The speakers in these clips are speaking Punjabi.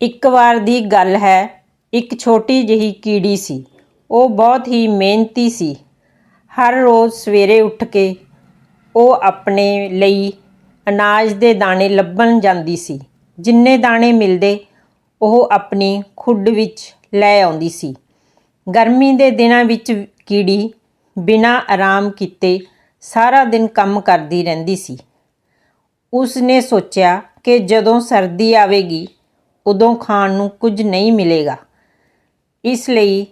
ਇੱਕ ਵਾਰ ਦੀ ਗੱਲ ਹੈ, ਇੱਕ ਛੋਟੀ ਜਿਹੀ ਕੀੜੀ ਸੀ। ਉਹ ਬਹੁਤ ਹੀ ਮਿਹਨਤੀ ਸੀ। ਹਰ ਰੋਜ਼ ਸਵੇਰੇ ਉੱਠ ਕੇ ਉਹ ਆਪਣੇ ਲਈ ਅਨਾਜ ਦੇ ਦਾਣੇ ਲੱਭਣ ਜਾਂਦੀ ਸੀ। ਜਿੰਨੇ ਦਾਣੇ ਮਿਲਦੇ, ਉਹ ਆਪਣੀ ਖੁੱਡ ਵਿੱਚ ਲੈ ਆਉਂਦੀ ਸੀ। ਗਰਮੀ ਦੇ ਦਿਨਾਂ ਵਿੱਚ ਕੀੜੀ ਬਿਨਾਂ ਆਰਾਮ ਕੀਤੇ ਸਾਰਾ ਦਿਨ ਕੰਮ ਕਰਦੀ ਰਹਿੰਦੀ ਸੀ। ਉਸ ਨੇ ਸੋਚਿਆ ਕਿ ਜਦੋਂ ਸਰਦੀ ਆਵੇਗੀ ਉਦੋਂ ਖਾਣ ਨੂੰ ਕੁਝ ਨਹੀਂ ਮਿਲੇਗਾ। ਇਸ ਲਈ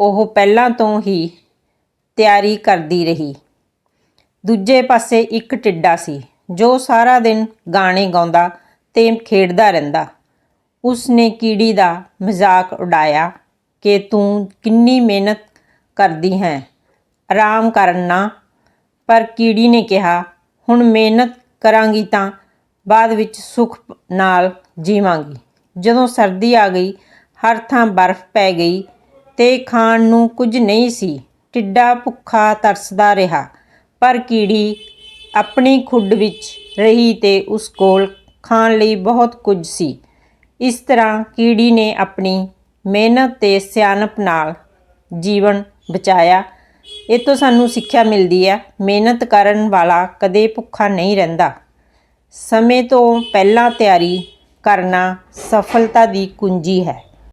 ਉਹ ਪਹਿਲਾਂ ਤੋਂ ਹੀ ਤਿਆਰੀ ਕਰਦੀ ਰਹੀ। ਦੂਜੇ ਪਾਸੇ ਇੱਕ ਟਿੱਡਾ ਸੀ, ਜੋ ਸਾਰਾ ਦਿਨ ਗਾਣੇ ਗਾਉਂਦਾ ਤੇ ਖੇਡਦਾ ਰਹਿੰਦਾ। ਉਸ ਨੇ ਕੀੜੀ ਦਾ ਮਜ਼ਾਕ ਉਡਾਇਆ ਕਿ ਤੂੰ ਕਿੰਨੀ ਮਿਹਨਤ ਕਰਦੀ ਹੈ, ਆਰਾਮ ਕਰਨਾ ਪਰ ਕੀੜੀ ਨੇ ਕਿਹਾ, ਹੁਣ ਮਿਹਨਤ ਕਰਾਂਗੀ ਤਾਂ ਬਾਅਦ ਵਿੱਚ ਸੁੱਖ ਨਾਲ ਜੀਵਾਂਗੀ। ਜਦੋਂ ਸਰਦੀ ਆ ਗਈ, ਹਰ ਥਾਂ ਬਰਫ਼ ਪੈ ਗਈ ਤੇ ਖਾਣ ਨੂੰ ਕੁਝ ਨਹੀਂ ਸੀ। ਟਿੱਡਾ ਭੁੱਖਾ ਤਰਸਦਾ ਰਿਹਾ, ਪਰ ਕੀੜੀ ਆਪਣੀ ਖੁੱਡ ਵਿੱਚ ਰਹੀ ਤੇ ਉਸ ਕੋਲ ਖਾਣ ਲਈ ਬਹੁਤ ਕੁਝ ਸੀ। ਇਸ ਤਰ੍ਹਾਂ ਕੀੜੀ ਨੇ ਆਪਣੀ ਮਿਹਨਤ ਤੇ ਸਿਆਣਪ ਨਾਲ ਜੀਵਨ ਬਚਾਇਆ। ਇਹ ਤੋਂ ਸਾਨੂੰ ਸਿੱਖਿਆ ਮਿਲਦੀ ਹੈ, ਮਿਹਨਤ ਕਰਨ ਵਾਲਾ ਕਦੇ ਭੁੱਖਾ ਨਹੀਂ ਰਹਿੰਦਾ। ਸਮੇਂ ਤੋਂ ਪਹਿਲਾਂ ਤਿਆਰੀ ਕਰਨਾ ਸਫਲਤਾ ਦੀ ਕੁੰਜੀ ਹੈ।